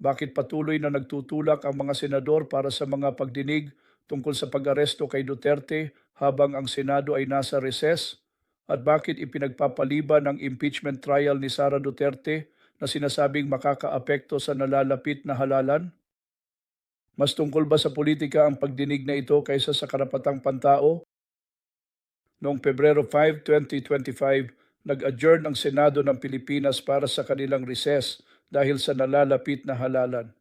Bakit patuloy na nagtutulak ang mga senador para sa mga pagdinig tungkol sa pag-aresto kay Duterte habang ang Senado ay nasa recess? At bakit ipinagpapaliban ang impeachment trial ni Sara Duterte na sinasabing makakaapekto sa nalalapit na halalan? Mas tungkol ba sa politika ang pagdinig na ito kaysa sa karapatang pantao? Noong Pebrero 5, 2025, nag-adjourn ang Senado ng Pilipinas para sa kanilang recess dahil sa nalalapit na halalan.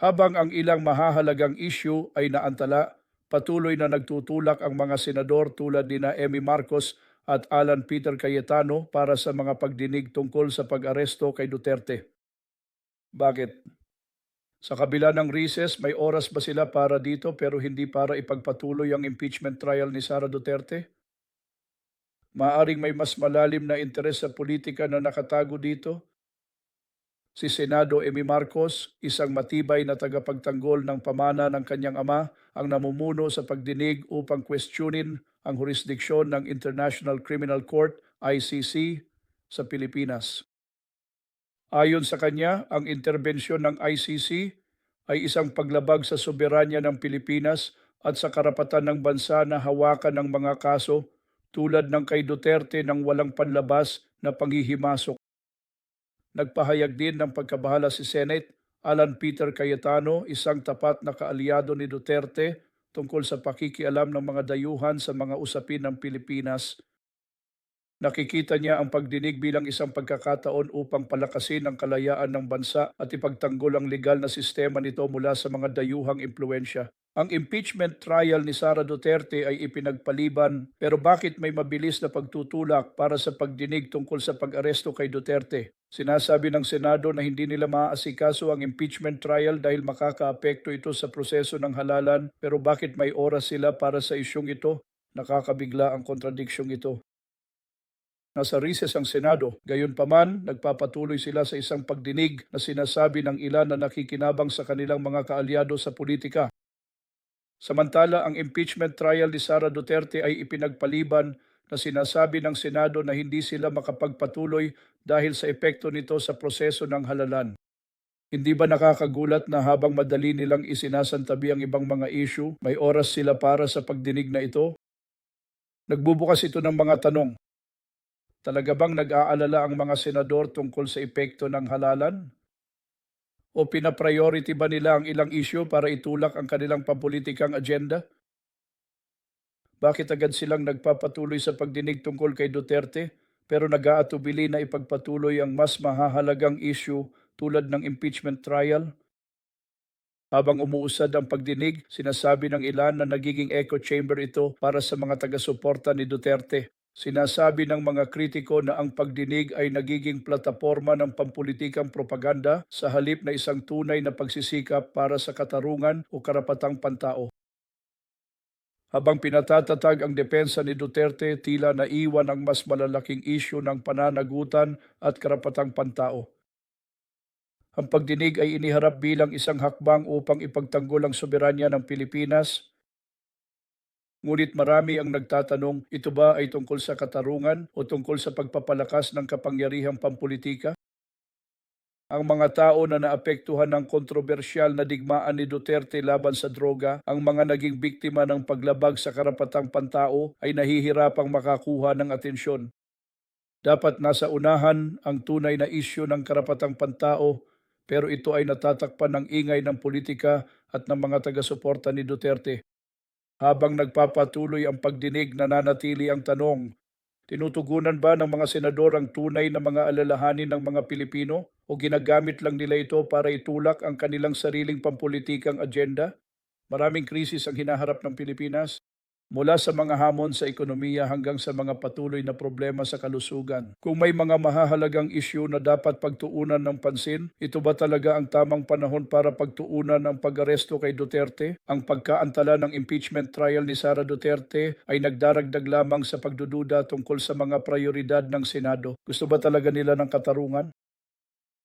Habang ang ilang mahahalagang issue ay naantala, patuloy na nagtutulak ang mga senador tulad ni na Amy Marcos at Alan Peter Cayetano para sa mga pagdinig tungkol sa pag-aresto kay Duterte. Bakit? Sa kabila ng recess, may oras ba sila para dito pero hindi para ipagpatuloy ang impeachment trial ni Sara Duterte? Maaring may mas malalim na interes sa politika na nakatago dito? Si Senado Amy Marcos, isang matibay na tagapagtanggol ng pamana ng kanyang ama, ang namumuno sa pagdinig upang questionin ang jurisdiksyon ng International Criminal Court, ICC, sa Pilipinas. Ayon sa kanya, ang interbensyon ng ICC ay isang paglabag sa soberanya ng Pilipinas at sa karapatan ng bansa na hawakan ng mga kaso tulad ng kay Duterte ng walang panlabas na panghihimasok. Nagpahayag din ng pagkabahala si Senate Alan Peter Cayetano, isang tapat na kaalyado ni Duterte tungkol sa pakikialam ng mga dayuhan sa mga usapin ng Pilipinas Nakikita niya ang pagdinig bilang isang pagkakataon upang palakasin ang kalayaan ng bansa at ipagtanggol ang legal na sistema nito mula sa mga dayuhang impluensya. Ang impeachment trial ni Sara Duterte ay ipinagpaliban pero bakit may mabilis na pagtutulak para sa pagdinig tungkol sa pag-aresto kay Duterte? Sinasabi ng Senado na hindi nila maaasikaso ang impeachment trial dahil makakaapekto ito sa proseso ng halalan pero bakit may oras sila para sa isyong ito? Nakakabigla ang kontradiksyong ito. Nasa recess ang Senado. Gayunpaman, nagpapatuloy sila sa isang pagdinig na sinasabi ng ilan na nakikinabang sa kanilang mga kaalyado sa politika. Samantala, ang impeachment trial ni Sara Duterte ay ipinagpaliban na sinasabi ng Senado na hindi sila makapagpatuloy dahil sa epekto nito sa proseso ng halalan. Hindi ba nakakagulat na habang madali nilang isinasantabi ang ibang mga issue, may oras sila para sa pagdinig na ito? Nagbubukas ito ng mga tanong. Talaga bang nag-aalala ang mga senador tungkol sa epekto ng halalan? O pinapriority ba nila ang ilang issue para itulak ang kanilang pampolitikang agenda? Bakit agad silang nagpapatuloy sa pagdinig tungkol kay Duterte pero nag-aatubili na ipagpatuloy ang mas mahahalagang issue tulad ng impeachment trial? Habang umuusad ang pagdinig, sinasabi ng ilan na nagiging echo chamber ito para sa mga taga-suporta ni Duterte. Sinasabi ng mga kritiko na ang pagdinig ay nagiging plataforma ng pampulitikang propaganda sa halip na isang tunay na pagsisikap para sa katarungan o karapatang pantao. Habang pinatatatag ang depensa ni Duterte, tila naiwan ang mas malalaking isyu ng pananagutan at karapatang pantao. Ang pagdinig ay iniharap bilang isang hakbang upang ipagtanggol ang soberanya ng Pilipinas Ngunit marami ang nagtatanong, ito ba ay tungkol sa katarungan o tungkol sa pagpapalakas ng kapangyarihang pampolitika? Ang mga tao na naapektuhan ng kontrobersyal na digmaan ni Duterte laban sa droga, ang mga naging biktima ng paglabag sa karapatang pantao ay nahihirapang makakuha ng atensyon. Dapat nasa unahan ang tunay na isyu ng karapatang pantao pero ito ay natatakpan ng ingay ng politika at ng mga taga-suporta ni Duterte. Habang nagpapatuloy ang pagdinig, nananatili ang tanong, tinutugunan ba ng mga senador ang tunay na mga alalahanin ng mga Pilipino o ginagamit lang nila ito para itulak ang kanilang sariling pampolitikang agenda? Maraming krisis ang hinaharap ng Pilipinas. Mula sa mga hamon sa ekonomiya hanggang sa mga patuloy na problema sa kalusugan. Kung may mga mahahalagang isyu na dapat pagtuunan ng pansin, ito ba talaga ang tamang panahon para pagtuunan ng pag-aresto kay Duterte? Ang pagkaantala ng impeachment trial ni Sara Duterte ay nagdaragdag lamang sa pagdududa tungkol sa mga prioridad ng Senado. Gusto ba talaga nila ng katarungan?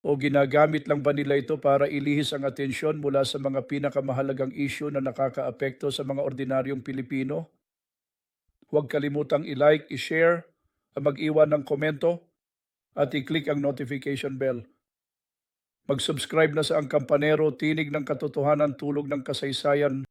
O ginagamit lang ba nila ito para ilihis ang atensyon mula sa mga pinakamahalagang isyu na nakakaapekto sa mga ordinaryong Pilipino? Huwag kalimutang i-like, i-share, mag-iwan ng komento at i-click ang notification bell Mag-subscribe na sa Ang Kampanero, tinig ng katotohanan, tulog ng kasaysayan